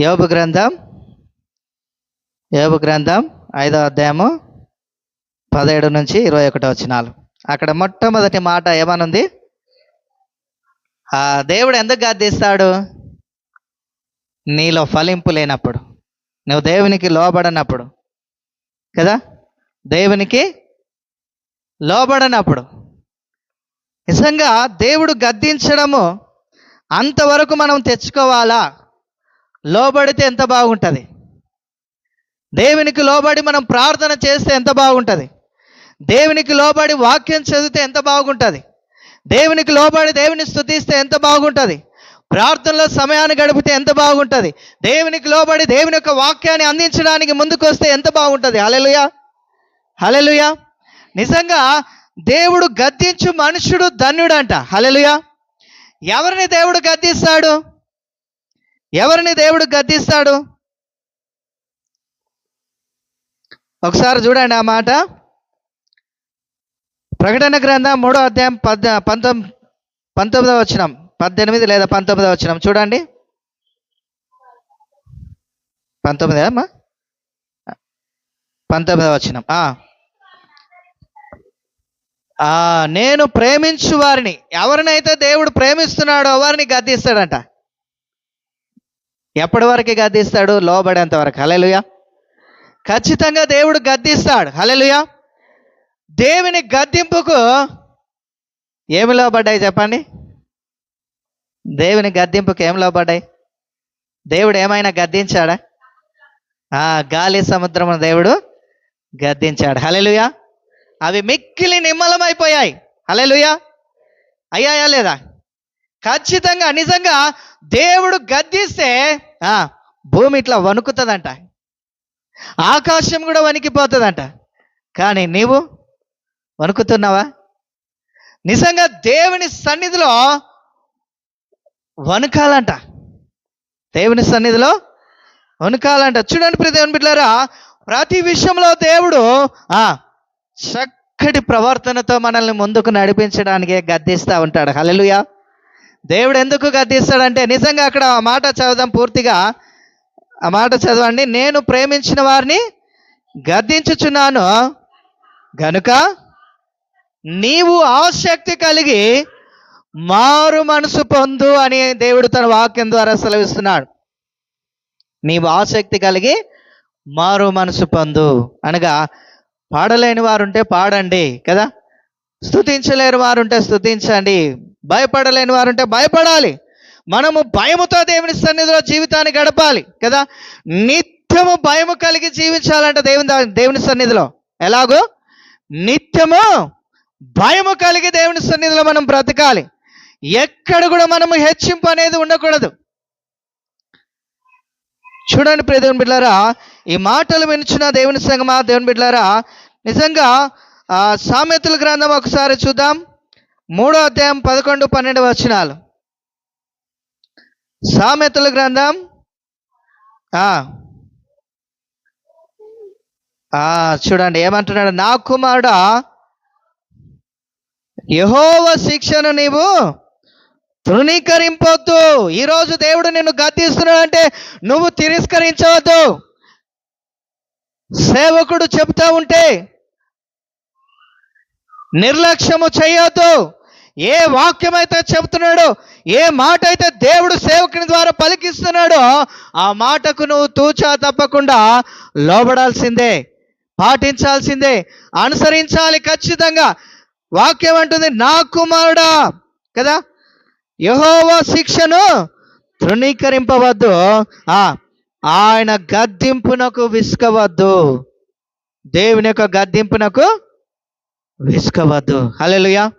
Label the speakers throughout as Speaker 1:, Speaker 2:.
Speaker 1: యోబు గ్రంథం యోబు గ్రంథం ఐదో అధ్యాయము పదిహేడు నుంచి ఇరవై ఒకటో వచ్చినాలు అక్కడ మొట్టమొదటి మాట ఏమనుంది? ఆ దేవుడు ఎందుకు గద్దిస్తాడు? నీలో ఫలింపు లేనప్పుడు నువ్వు దేవునికి లోబడనప్పుడు కదా? దేవునికి లోబడనప్పుడు. నిజంగా దేవుడు గద్దించడము అంతవరకు మనం తెచ్చుకోవాలా? లోబడితే ఎంత బాగుంటుంది? దేవునికి లోబడి మనం ప్రార్థన చేస్తే ఎంత బాగుంటుంది? దేవునికి లోబడి వాక్యం చదివితే ఎంత బాగుంటుంది? దేవునికి లోబడి దేవుని స్థుతిస్తే ఎంత బాగుంటుంది? ప్రార్థనలో సమయాన్ని గడిపితే ఎంత బాగుంటుంది? దేవునికి లోబడి దేవుని యొక్క వాక్యాన్ని అందించడానికి ముందుకు వస్తే ఎంత బాగుంటుంది? హలెలుయా హలెలుయా నిజంగా దేవుడు గద్దించు మనుషుడు ధన్యుడంట. హలెలుయా ఎవరిని దేవుడు గద్దిస్తాడు? ఎవరిని దేవుడు గద్దిస్తాడు? ఒకసారి చూడండి ఆ మాట. ప్రకటన గ్రంథం మూడో అధ్యాయం పద్ పంతొమ్మిది పంతొమ్మిదవ వచ్చినం పద్దెనిమిది లేదా పంతొమ్మిదవ వచ్చినం చూడండి. పంతొమ్మిది అమ్మా. పంతొమ్మిదవ వచ్చినం నేను ప్రేమించు వారిని. ఎవరినైతే దేవుడు ప్రేమిస్తున్నాడో వారిని గద్దిస్తాడంట. ఎప్పటి వరకు గద్దిస్తాడు? లోబడేంత వరకు. హలెలుయా ఖచ్చితంగా దేవుడు గద్దిస్తాడు. హలెలుయా దేవుని గద్దింపుకు ఏమి లోబడ్డాయి చెప్పండి? దేవుని గద్దింపుకు ఏం లోబడ్డాయి? దేవుడు ఏమైనా గద్దించాడా? ఆ గాలి సముద్రము దేవుడు గద్దించాడు. హలెలుయా అవి మిక్కిలి నిమ్మలమైపోయాయి. హలెలుయా అయ్యాయా లేదా? ఖచ్చితంగా నిజంగా దేవుడు గద్దిస్తే భూమి ఇట్లా వణుకుతుందంట. ఆకాశం కూడా వణికిపోతుందంట. కానీ నీవు వణుకుతున్నావా? నిజంగా దేవుని సన్నిధిలో వణుకాలంట. దేవుని సన్నిధిలో వణుకాలంట. చూడండి ప్రతి దేవుని బిడ్డారా ప్రతి విషయంలో దేవుడు ఆ చక్కటి ప్రవర్తనతో మనల్ని ముందుకు నడిపించడానికి గద్దిస్తూ ఉంటాడు. హలలుయా దేవుడు ఎందుకు గద్దిస్తాడంటే నిజంగా అక్కడ ఆ మాట చదువుదాం పూర్తిగా ఆ మాట చదవండి నేను ప్రేమించిన వారిని గద్దించుచున్నాను. గనుక నీవు ఆసక్తి కలిగి మారు మనసు పొందు అని దేవుడు తన వాక్యం ద్వారా సెలవిస్తున్నాడు. నీవు ఆసక్తి కలిగి మారు మనసు పొందు. అనగా పాడలేని వారుంటే పాడండి కదా? స్తుతించలేని వారుంటే స్థుతించండి భయపడలేని వారుంటే భయపడాలి. మనము భయముతో దేవుని సన్నిధిలో జీవితాన్ని గడపాలి కదా. నిత్యము భయము కలిగి జీవించాలంట దేవుని దేవుని సన్నిధిలో. ఎలాగో? నిత్యము భయము కలిగి దేవుని సన్నిధిలో మనం బ్రతకాలి. ఎక్కడ కూడా మనము హెచ్చింపు అనేది ఉండకూడదు. చూడండి ప్రియ దేవుని బిడ్డారా ఈ మాటలు వినిచిన దేవుని సంగమా దేవుని బిడ్డారా నిజంగా సామెతల గ్రంథం ఒకసారి చూద్దాం. మూడో అధ్యాయం పదకొండు పన్నెండు వచనాలు. సామెతల గ్రంథం. చూడండి ఏమంటున్నాడు? నా కుమారుడా యహోవ శిక్షను నీవు తృణీకరింపొద్దు. ఈరోజు దేవుడు నిన్ను గద్దిస్తున్నాడంటే నువ్వు తిరస్కరించవద్దు. సేవకుడు చెప్తా ఉంటే నిర్లక్ష్యము చేయొద్దు. ఏ వాక్యం అయితే చెబుతున్నాడో ఏ మాట అయితే దేవుడు సేవకుని ద్వారా పలికిస్తున్నాడో ఆ మాటకు నువ్వు తూచా తప్పకుండా లోబడాల్సిందే పాటించాల్సిందే అనుసరించాలి ఖచ్చితంగా. వాక్యం అంటుంది నా కుమారుడా కదా? యహోవా శిక్షను తృణీకరింపవద్దు. ఆ, ఆయన గద్దింపునకు విసుకవద్దు దేవుని యొక్క గద్దింపునకు విసుకవద్దు. హల్లెలూయా.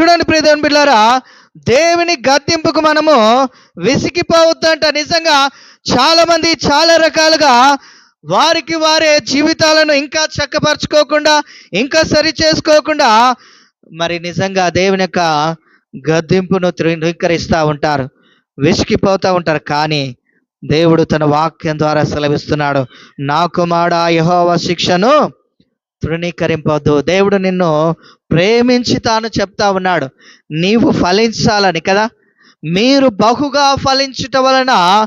Speaker 1: చూడండి ప్రియదేవుని బిడ్డారా దేవుని గద్దింపుకు మనము విసిగిపోవద్దంట. నిజంగా చాలా మంది చాలా రకాలుగా వారికి వారే జీవితాలను ఇంకా చక్కపరచుకోకుండా ఇంకా సరి చేసుకోకుండా మరి నిజంగా దేవుని యొక్క గద్దింపును ధృవీకరిస్తూ ఉంటారు. విసిగిపోతూ ఉంటారు. కానీ దేవుడు తన వాక్యం ద్వారా సెలవిస్తున్నాడు. నా కుమారుడా యహోవ శిక్షను తృణీకరింపవద్దు. దేవుడు నిన్ను ప్రేమించి తాను చెప్తా ఉన్నాడు. నీవు ఫలించాలని కదా? మీరు బహుగా ఫలించుట వలన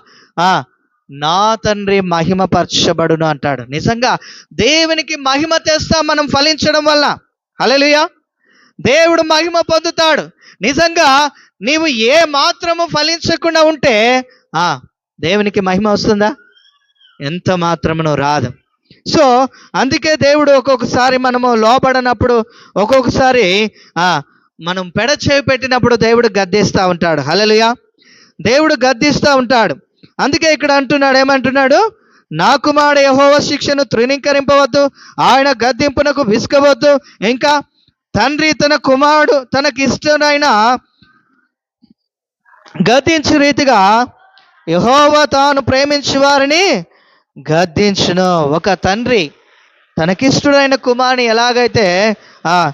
Speaker 1: నా తండ్రి మహిమపరచబడును అంటాడు. నిజంగా దేవునికి మహిమ తెస్తాం మనం ఫలించడం వల్ల హలలుయా దేవుడు మహిమ పొందుతాడు. నిజంగా నీవు ఏ మాత్రము ఫలించకుండా ఉంటే ఆ దేవునికి మహిమ వస్తుందా? ఎంత మాత్రమును రాదు. సో అందుకే దేవుడు ఒక్కొక్కసారి మనము లోపడనప్పుడు ఒక్కొక్కసారి మనం పెడచేవి పెట్టినప్పుడు దేవుడు గద్దిస్తూ ఉంటాడు. హలలుయా దేవుడు గద్దిస్తూ ఉంటాడు. అందుకే ఇక్కడ అంటున్నాడు ఏమంటున్నాడు? నా కుమారుడు యహోవ శిక్షను తృణీకరింపవద్దు ఆయన గద్దింపునకు విసుకవద్దు ఇంకా తండ్రి తన కుమారుడు తనకి ఇష్టమైన గద్దించు రీతిగా యహోవ తాను ప్రేమించు వారిని గద్దించును. ఒక తండ్రి తనకిష్టుడైన కుమారుని ఎలాగైతే ఆ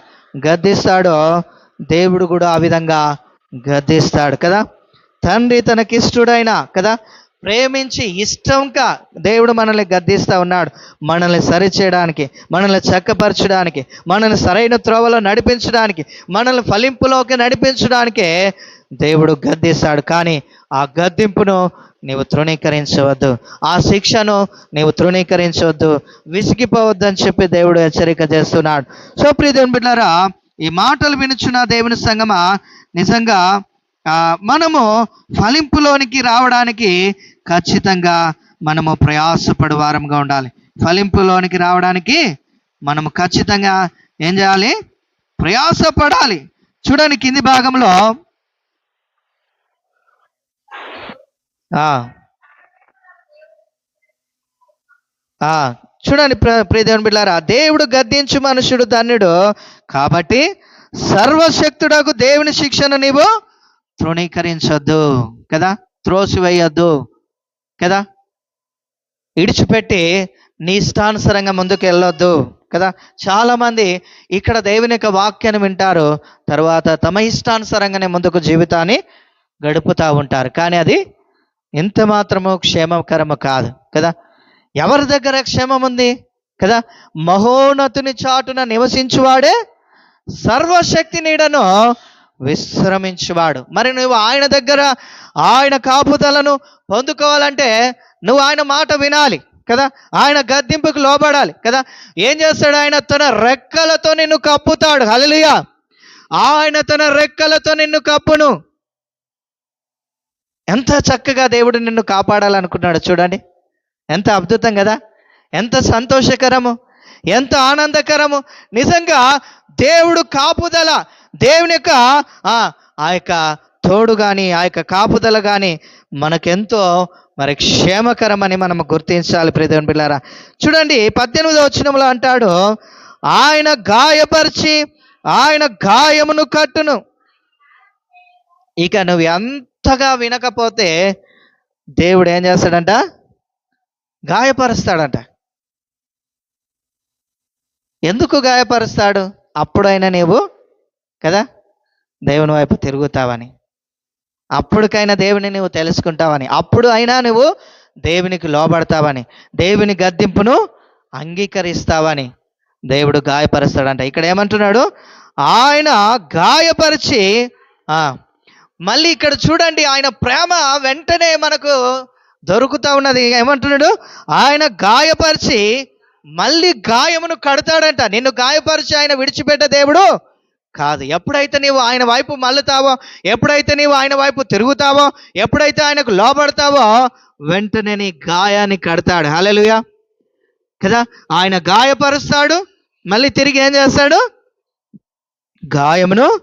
Speaker 1: గద్దిస్తాడో దేవుడు కూడా ఆ విధంగా గద్దిస్తాడు కదా? తండ్రి తనకిష్టుడైన కదా? ప్రేమించి ఇష్టంగా దేవుడు మనల్ని గద్దిస్తూ ఉన్నాడు. మనల్ని సరిచేయడానికి మనల్ని చక్కపరచడానికి మనల్ని సరైన త్రోవలో నడిపించడానికి మనల్ని ఫలింపులోకి నడిపించడానికే దేవుడు గద్దిస్తాడు. కానీ ఆ గద్దింపును నీవు తృణీకరించవద్దు. ఆ శిక్షను నీవు తృణీకరించవద్దు. విసిగిపోవద్దు అని చెప్పి దేవుడు హెచ్చరిక చేస్తున్నాడు. సో ప్రియ బిడ్డారా ఈ మాటలు వినుచున్న దేవుని సంగమా నిజంగా మనము ఫలింపులోనికి రావడానికి ఖచ్చితంగా మనము ప్రయాసపడు వారంగా ఉండాలి. ఫలింపులోనికి రావడానికి మనము ఖచ్చితంగా ఏం చేయాలి? ప్రయాసపడాలి. చూడండి కింది భాగంలో ఆ ఆ, చూడండి ప్ర- బిడ్డారా దేవుడు గద్దించు మనుషుడు ధన్యుడు. కాబట్టి సర్వశక్తుడకు దేవుని శిక్షను నీవు తృణీకరించొద్దు కదా? త్రోసివేయొద్దు కదా? ఇడిచిపెట్టి నీ ఇష్టానుసరంగా ముందుకు వెళ్ళొద్దు కదా? చాలామంది ఇక్కడ దేవుని యొక్క వాక్యాన్ని వింటారు తర్వాత తమ ఇష్టానుసరంగానే ముందుకు జీవితాన్ని గడుపుతూ ఉంటారు. కానీ అది ఎంత మాత్రమో క్షేమకరము కాదు కదా? ఎవరి దగ్గర క్షేమం ఉంది కదా? మహోన్నతుని చాటున నివసించువాడే సర్వశక్తి నీడను విశ్రమించువాడు. మరి నువ్వు ఆయన దగ్గర ఆయన కాపుదలను పొందుకోవాలంటే నువ్వు ఆయన మాట వినాలి కదా? ఆయన గద్దింపుకు లోబడాలి కదా? ఏం చేస్తాడు ఆయన? తన రెక్కలతో నిన్ను కప్పుతాడు. హల్లెలూయా! ఆయన తన రెక్కలతో నిన్ను కప్పును. ఎంత చక్కగా దేవుడు నిన్ను కాపాడాలనుకున్నాడు చూడండి. ఎంత అద్భుతం కదా. ఎంత సంతోషకరము. ఎంత ఆనందకరము. నిజంగా దేవుడు కాపుదల దేవుని యొక్క ఆ యొక్క తోడు కానీ ఆ యొక్క కాపుదల కానీ మనకెంతో మరి క్షేమకరమని మనం గుర్తించాలి ప్రదేవన్ పిల్లారా చూడండి పద్దెనిమిదో వచనంలో అంటాడు ఆయన గాయపరిచి ఆయన గాయమును కట్టును. ఇక నువ్వు ఎంత ఎంతగా వినకపోతే దేవుడు ఏం చేస్తాడంట? గాయపరుస్తాడంట. ఎందుకు గాయపరుస్తాడు? అప్పుడైనా నీవు కదా దేవుని వైపు తిరుగుతావని. అప్పటికైనా దేవుని నువ్వు తెలుసుకుంటావని. అప్పుడు అయినా నువ్వు దేవునికి లోబడతావని. దేవుని గద్దింపును అంగీకరిస్తావని దేవుడు గాయపరుస్తాడంట. ఇక్కడ ఏమంటున్నాడు? ఆయన గాయపరిచి మళ్ళీ ఇక్కడ చూడండి ఆయన ప్రేమ వెంటనే మనకు దొరుకుతా ఉన్నది. ఏమంటున్నాడు? ఆయన గాయపరిచి మళ్ళీ గాయమును కడతాడంట. నిన్ను గాయపరిచి ఆయన విడిచిపెట్ట దేవుడు కాదు. ఎప్పుడైతే నీవు ఆయన వైపు మల్లుతావో ఎప్పుడైతే నీవు ఆయన వైపు తిరుగుతావో ఎప్పుడైతే ఆయనకు లోబడతావో వెంటనే నీ గాయాన్ని కడతాడు. హలలుయా కదా? ఆయన గాయపరుస్తాడు మళ్ళీ తిరిగి ఏం చేస్తాడు? గాయమును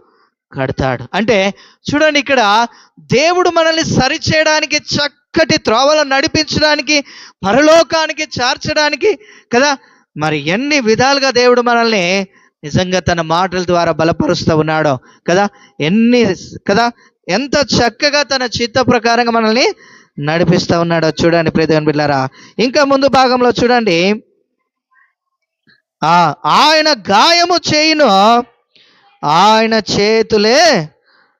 Speaker 1: కడతాడు. అంటే చూడండి ఇక్కడ దేవుడు మనల్ని సరిచేయడానికి చక్కటి త్రోవలు నడిపించడానికి పరలోకానికి చేర్చడానికి కదా? మరి ఎన్ని విధాలుగా దేవుడు మనల్ని నిజంగా తన మాటల ద్వారా బలపరుస్తూ ఉన్నాడో కదా? ఎన్ని కదా? ఎంత చక్కగా తన చిత్త ప్రకారంగా మనల్ని నడిపిస్తూ ఉన్నాడో చూడండి ప్రియదేవన్ బిడ్డారా ఇంకా ముందు భాగంలో చూడండి. ఆ ఆయన గాయము చేయును ఆయన చేతులే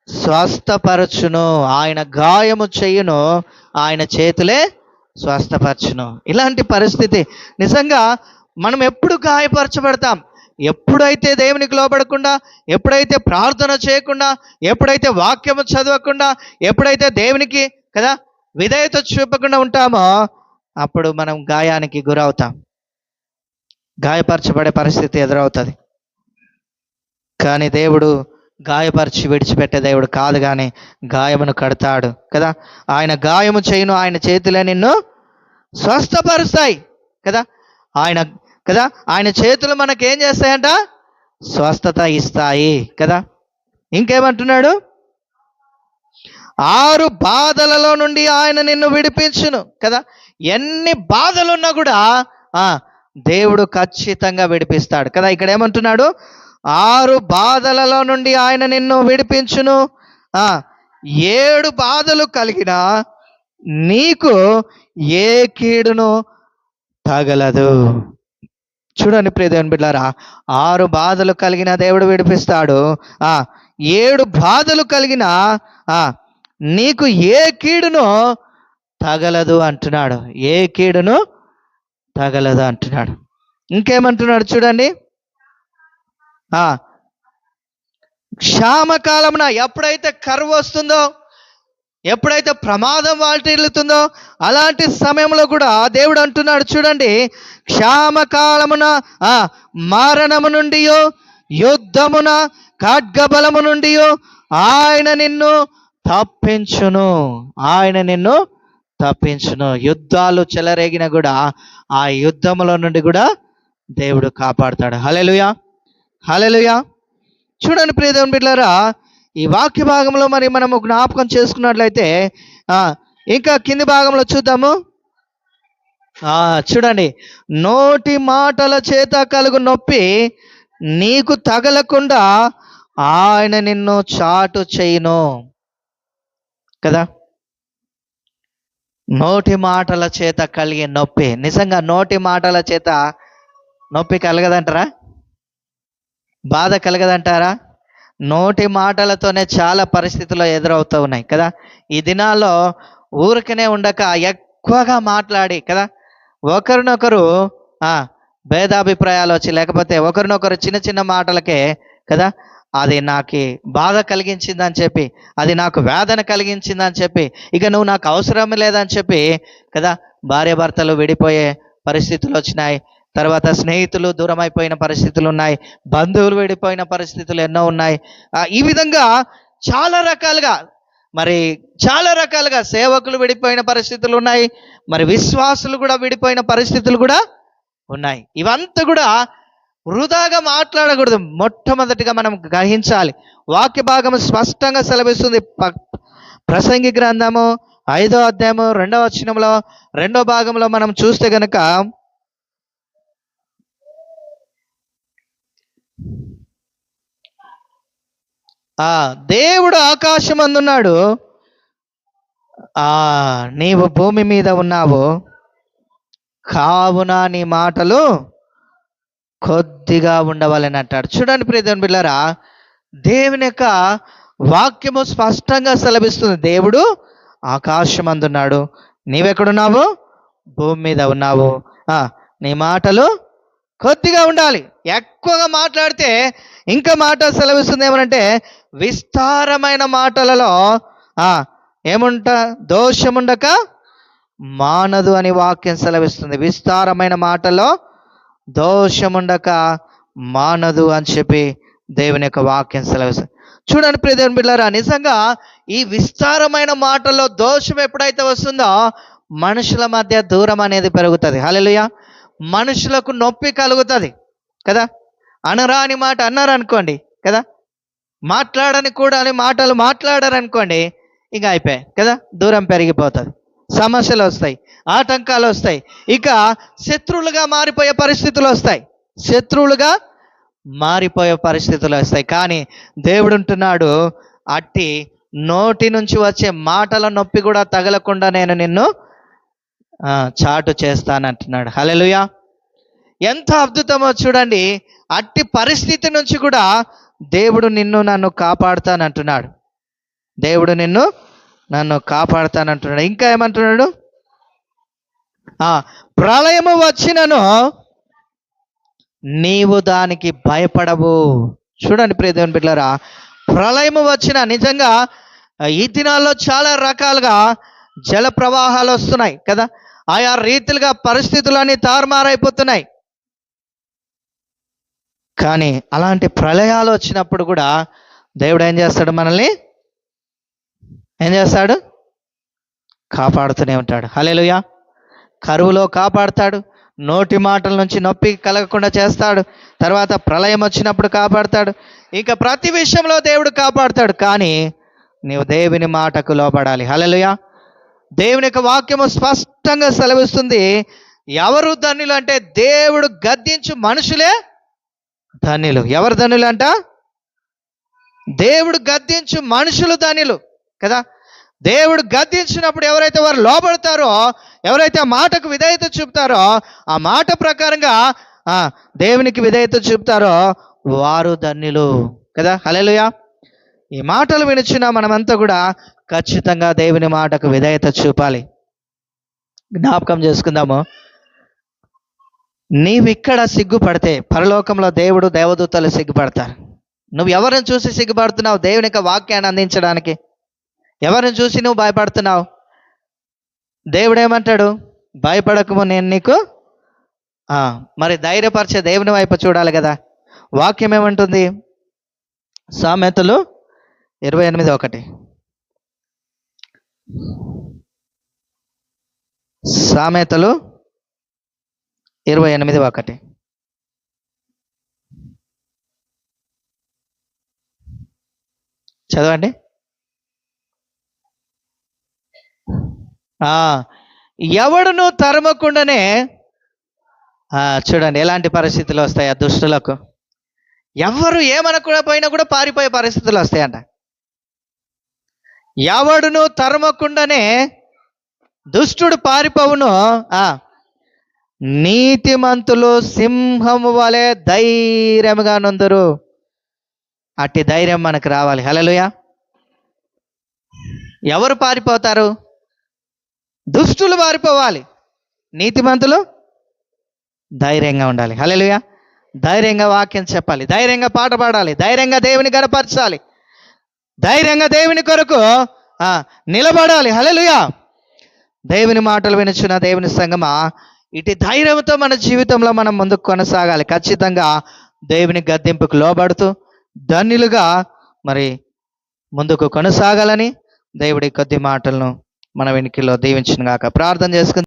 Speaker 1: స్వస్థపరచును. ఆయన గాయము చేయును ఆయన చేతులే స్వస్థపరచును. ఇలాంటి పరిస్థితి. నిజంగా మనం ఎప్పుడు గాయపరచబడతాం? ఎప్పుడైతే దేవునికి లోబడకుండా ఎప్పుడైతే ప్రార్థన చేయకుండా ఎప్పుడైతే వాక్యము చదవకుండా ఎప్పుడైతే దేవునికి కదా విధేయత చూపకుండా ఉంటామో అప్పుడు మనం గాయానికి గురవుతాం. గాయపరచబడే పరిస్థితి ఎదురవుతుంది. కానీ దేవుడు గాయపరిచి విడిచిపెట్టే దేవుడు కాదు కానీ గాయమును కడతాడు కదా? ఆయన గాయము చేయను ఆయన చేతులే నిన్ను స్వస్థపరుస్తాయి కదా? ఆయన కదా? ఆయన చేతులు మనకేం చేస్తాయంట? స్వస్థత ఇస్తాయి కదా? ఇంకేమంటున్నాడు? ఆరు బాధలలో నుండి ఆయన నిన్ను విడిపించును కదా? ఎన్ని బాధలున్నా కూడా దేవుడు ఖచ్చితంగా విడిపిస్తాడు కదా? ఇక్కడ ఏమంటున్నాడు? ఆరు బాధలలో నుండి ఆయన నిన్ను విడిపించును. ఏడు బాధలు కలిగిన నీకు ఏ కీడును తగలదు. చూడండి ప్రియదేవన్ బిడ్డారా ఆరు బాధలు కలిగిన దేవుడు విడిపిస్తాడు. ఆ ఏడు బాధలు కలిగిన ఆ నీకు ఏ కీడును తగలదు అంటున్నాడు. ఏ కీడును తగలదు అంటున్నాడు. ఇంకేమంటున్నాడు చూడండి. క్షామకాలమున ఎప్పుడైతే కరువు వస్తుందో ఎప్పుడైతే ప్రమాదం వాటిల్లుతుందో అలాంటి సమయంలో కూడా దేవుడు అంటున్నాడు చూడండి క్షామకాలమున ఆ మారణము నుండి యుద్ధమున ఖడ్గబలము నుండి ఆయన నిన్ను తప్పించును. ఆయన నిన్ను తప్పించును. యుద్ధాలు చెలరేగిన కూడా ఆ యుద్ధముల నుండి కూడా దేవుడు కాపాడుతాడు. హలెలుయా హలెలుయా చూడండి ప్రియదేవుని బిడ్డారా ఈ వాక్య భాగంలో మరి మనము జ్ఞాపకం చేసుకున్నట్లయితే ఇంకా కింది భాగంలో చూద్దాము. చూడండి. నోటి మాటల చేత కలుగు నొప్పి నీకు తగలకుండా ఆయన నిన్ను చాటు చేయును. కదా? నోటి మాటల చేత కలిగే నొప్పి. నిజంగా నోటి మాటల చేత నొప్పి కలగదంటారా? బాధ కలగదంటారా? నోటి మాటలతోనే చాలా పరిస్థితులు ఎదురవుతూ ఉన్నాయి కదా? ఈ దినాల్లో ఊరికనే ఉండక ఎక్కువగా మాట్లాడి కదా? ఒకరినొకరు భేదాభిప్రాయాలు వచ్చి లేకపోతే ఒకరినొకరు చిన్న చిన్న మాటలకే కదా? అది నాకు బాధ కలిగించిందని చెప్పి అది నాకు వేదన కలిగించిందని చెప్పి ఇక నువ్వు నాకు అవసరం లేదని చెప్పి కదా? భార్యాభర్తలు విడిపోయే పరిస్థితులు వచ్చినాయి. తర్వాత స్నేహితులు దూరం అయిపోయిన పరిస్థితులు ఉన్నాయి బంధువులు విడిపోయిన పరిస్థితులు ఎన్నో ఉన్నాయి. ఈ విధంగా చాలా రకాలుగా మరి చాలా రకాలుగా సేవకులు విడిపోయిన పరిస్థితులు ఉన్నాయి మరి విశ్వాసులు కూడా విడిపోయిన పరిస్థితులు కూడా ఉన్నాయి. ఇవంతా కూడా వృధాగా మాట్లాడకూడదు. మొట్టమొదటిగా మనం గ్రహించాలి. వాక్య భాగం స్పష్టంగా సెలవిస్తుంది. ప- ప్రసంగి గ్రంథము ఐదో అధ్యాయము రెండవ వచనంలో రెండో భాగంలో మనం చూస్తే గనక ఆ దేవుడు ఆకాశం అందున్నాడు ఆ నీవు భూమి మీద ఉన్నావు. కావున నీ మాటలు కొద్దిగా ఉండవాలని అంటాడు చూడండి ప్రియదేవుని బిళ్ళారా దేవుని యొక్క వాక్యము స్పష్టంగా సెలభిస్తుంది దేవుడు ఆకాశం అందున్నాడు నీవెక్కడున్నావు? భూమి మీద ఉన్నావు. ఆ, నీ మాటలు కొద్దిగా ఉండాలి. ఎక్కువగా మాట్లాడితే ఇంకా మాట సెలవిస్తుంది ఏమనంటే విస్తారమైన మాటలలో ఆ, ఏముంట దోషముండక మానదు అని వాక్యం సెలవిస్తుంది. విస్తారమైన మాటలో దోషముండక మానదు అని చెప్పి దేవుని యొక్క వాక్యం సెలవిస్తుంది. చూడండి ప్రియ బిళ్ళారా నిజంగా ఈ విస్తారమైన మాటల్లో దోషం ఎప్పుడైతే వస్తుందో మనుషుల మధ్య దూరం అనేది పెరుగుతుంది. హల్లెలూయా. మనుషులకు నొప్పి కలుగుతుంది కదా? అనరాని మాట అన్నారు అనుకోండి కదా? మాట్లాడని కూడా అని మాటలు మాట్లాడారు అనుకోండి ఇక అయిపోయాయి కదా? దూరం పెరిగిపోతుంది సమస్యలు వస్తాయి ఆటంకాలు వస్తాయి ఇక శత్రువులుగా మారిపోయే పరిస్థితులు వస్తాయి శత్రువులుగా మారిపోయే పరిస్థితులు వస్తాయి. కానీ దేవుడు ఉంటున్నాడు అట్టి నోటి నుంచి వచ్చే మాటల నొప్పి కూడా తగలకుండా నేను నిన్ను చాటు చేస్తానంటున్నాడు. హలలుయా ఎంత అద్భుతమో చూడండి. అట్టి పరిస్థితి నుంచి కూడా దేవుడు నిన్ను నన్ను కాపాడుతానంటున్నాడు. దేవుడు నిన్ను నన్ను కాపాడుతానంటున్నాడు. ఇంకా ఏమంటున్నాడు? ప్రళయము వచ్చినను నీవు దానికి భయపడవు. చూడండి ప్రియ దేవుని బిడ్డలారా ప్రళయము వచ్చిన నిజంగా ఈ దినాల్లో చాలా రకాలుగా జల ప్రవాహాలు వస్తున్నాయి కదా. ఆయా రీతిలుగా పరిస్థితులన్నీ తారుమారైపోతున్నాయి. కానీ అలాంటి ప్రళయాలు వచ్చినప్పుడు కూడా దేవుడు ఏం చేస్తాడు మనల్ని? ఏం చేస్తాడు? కాపాడుతూనే ఉంటాడు. హలేలుయా కరువులో కాపాడుతాడు. నోటి మాటల నుంచి నొప్పి కలగకుండా చేస్తాడు. తర్వాత ప్రళయం వచ్చినప్పుడు కాపాడుతాడు. ఇంకా ప్రతి విషయంలో దేవుడు కాపాడుతాడు. కానీ నీవు దేవుని మాటకు లోపడాలి హలలుయా దేవుని యొక్క వాక్యము స్పష్టంగా సెలవిస్తుంది. ఎవరు ధన్యులు అంటే దేవుడు గద్దించు మనుషులే ధన్యులు. ఎవరు ధన్యులు అంట? దేవుడు గద్దించు మనుషులు ధన్యులు కదా? దేవుడు గద్దించినప్పుడు ఎవరైతే వారు లోబడతారో ఎవరైతే ఆ మాటకు విధేయత చూపుతారో ఆ మాట ప్రకారంగా దేవునికి విధేయత చూపుతారో వారు ధన్యులు కదా? హల్లెలూయా. ఈ మాటలు వినిచిన మనమంతా కూడా ఖచ్చితంగా దేవుని మాటకు విధేయత చూపాలి. జ్ఞాపకం చేసుకుందాము. నీవిక్కడ సిగ్గుపడితే పరలోకంలో దేవుడు దేవదూతలు సిగ్గుపడతారు. నువ్వు ఎవరిని చూసి సిగ్గుపడుతున్నావు దేవుని యొక్క వాక్యాన్ని అందించడానికి? ఎవరిని చూసి నువ్వు భయపడుతున్నావు? దేవుడు ఏమంటాడు భయపడకము నేను నీకు. మరి ధైర్యపరిచే దేవుని వైపు చూడాలి కదా. వాక్యం ఏమంటుంది? సామెతలు ఇరవై ఎనిమిది ఒకటి. సామెతలు ఇరవై ఎనిమిది ఒకటి. చదవండి. ఆ, ఎవడును తరమకుండానే చూడండి ఎలాంటి పరిస్థితులు వస్తాయి ఆ దుష్టులకు? ఎవరు ఏమనకుండా పోయినా కూడా పారిపోయే పరిస్థితులు వస్తాయంట. ఎవడును తరమకుండానే దుష్టుడు పారిపోవును. ఆ నీతిమంతులు సింహము వలె ధైర్యముగా నొందరు. అట్టి ధైర్యం మనకు రావాలి. హలలుయా ఎవరు పారిపోతారు? దుష్టులు పారిపోవాలి. నీతిమంతులు ధైర్యంగా ఉండాలి. హలలుయా ధైర్యంగా వాక్యం చెప్పాలి. ధైర్యంగా పాట పాడాలి. ధైర్యంగా దేవుని గనపరచాలి. ధైర్యంగా దేవుని కొరకు నిలబడాలి. హలలుయా దేవుని మాటలు వినుచున్న దేవుని సంగమా ఇటు ధైర్యంతో మన జీవితంలో మనం ముందుకు కొనసాగాలి. ఖచ్చితంగా దేవుని గద్దెంపుకు లోబడుతూ ధన్యులుగా మరి ముందుకు కొనసాగాలని దేవుడి కొద్ది మాటలను మన వెనుకలో దీవించిన గాక ప్రార్థన చేసుకుందాం.